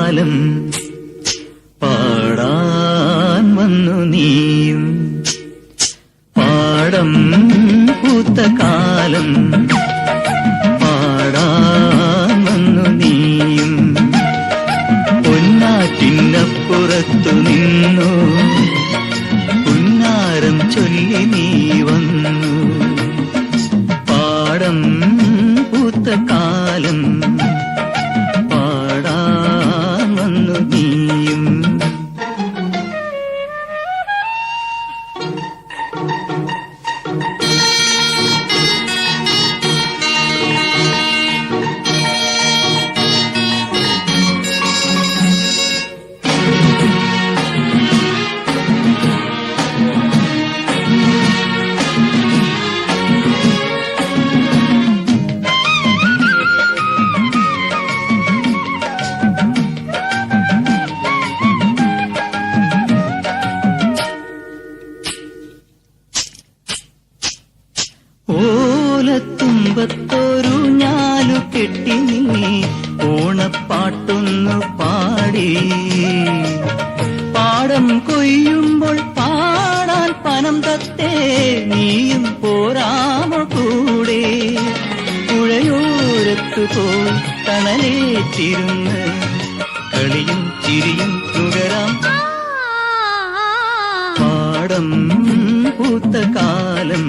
കാലം പാടാൻ വന്നു നീയും. പാടം പൂത്ത കാലം പാടാൻ വന്നു നീയും. പൊന്നാറ്റിനപ്പുറത്തു നിന്നു. പുന്നാരം ചൊല്ലി നീ ഓലത്തുമ്പത്തൊരു ഞാലു കെട്ടി നീ ഓണപ്പാട്ടൊന്നു പാടി. പാടം കൊയ്യുമ്പോൾ പാടാൻ പനം തത്തേ നീയും പോരാമോ കൂടെ? പുഴയോരത്തു പോയി തണലേറ്റിരുന്ന് കളിയും ചിരിയും തുകരാം. പാടം പൂത്ത കാലം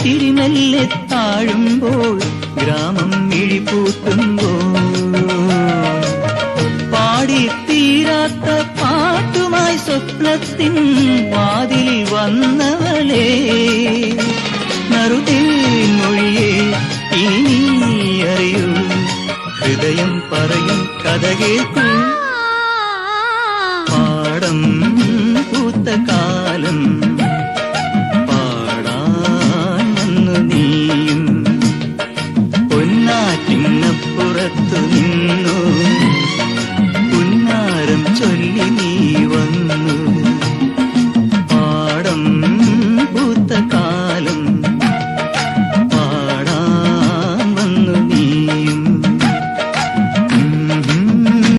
ഇത്തിരി മെല്ലെ താഴുമ്പോൾ ഗ്രാമം മിഴിപ്പൂത്തുമ്പോൾ പാടിത്തീരാത്ത പാട്ടുമായി സ്വപ്നത്തിൻ വാതിൽ വന്നവളെ നറുതിൽ മൊഴിയെ ഇനി അറിയൂ. ഹൃദയം പറയും കഥകേൾക്കും പാടം പൂത്ത